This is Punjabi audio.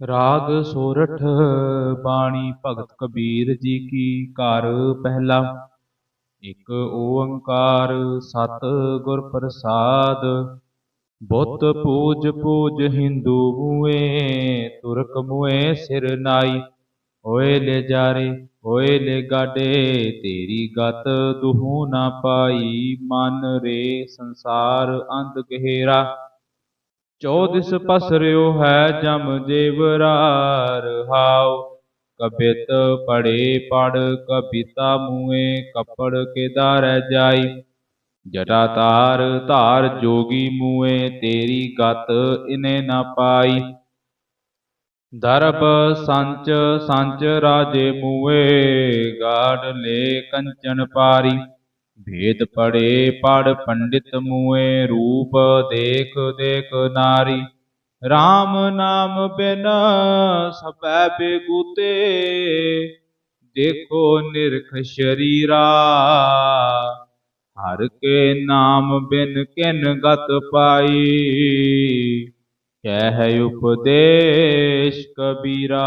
ਰਾਗ ਸੋਰਠ, ਬਾਣੀ ਭਗਤ ਕਬੀਰ ਜੀ ਕੀ ਘਰ ਪਹਿਲਾ। ਇਕ ਓੰਕਾਰ ਸਤ ਗੁਰ ਪ੍ਰਸਾਦ, ਬੁੱਤ ਪੂਜ ਪੂਜ ਹਿੰਦੂ ਮੂਏ, ਤੁਰਕ ਮੂਏ ਸਿਰ ਨਾਈ। ਓਏ ਲੈ ਜਾਰੇ ਓਏ ਲੈ ਗਾਡੇ, ਤੇਰੀ ਗਤ ਦੁਹੂ ਨਾ ਪਾਈ। ਮਨ ਰੇ ਸੰਸਾਰ ਅੰਧ ਗਹਿਰਾ। ਚੌਦਿਸ ਪਸਰਿਓ ਹੈ ਜਮ ਜੇਵਰਾ ਰਹਾਉ ਕਬਿਤ ਪੜੇ ਪੜ, ਕਬਿਤਾ ਮੂਏ ਕਪੜ ਕੇ ਦਾਰੈ ਜਾਈ। ਜਟਾ ਤਾਰ ਧਾਰ ਜੋਗੀ ਮੂਏ, ਤੇਰੀ ਗਤ ਇਨੇ ਨਾ ਪਾਈ। ਦਰਬ ਸੰਚ ਸੰਚ ਰਾਜੇ ਮੂਏ ਗਾੜ ਲੈ ਕੰਚਨ ਪਾਰੀ। ਭੇਦ ਪੜੇ ਪੜ ਪੰਡਿਤ ਮੂਏ, ਰੂਪ ਦੇਖ ਦੇਖ ਨਾਰੀ। RAM ਨਾਮ ਬਿਨ ਸਭੈ ਬੇਗੂਤੇ, ਦੇਖੋ ਨਿਰਖ ਸ਼ਰੀਰਾ। ਹਰ ਕੇ ਨਾਮ ਬਿਨ ਕਿਨ ਗਤ ਪਾਈ, ਕਹਿ ਉਪਦੇਸ਼ ਕਬੀਰਾ।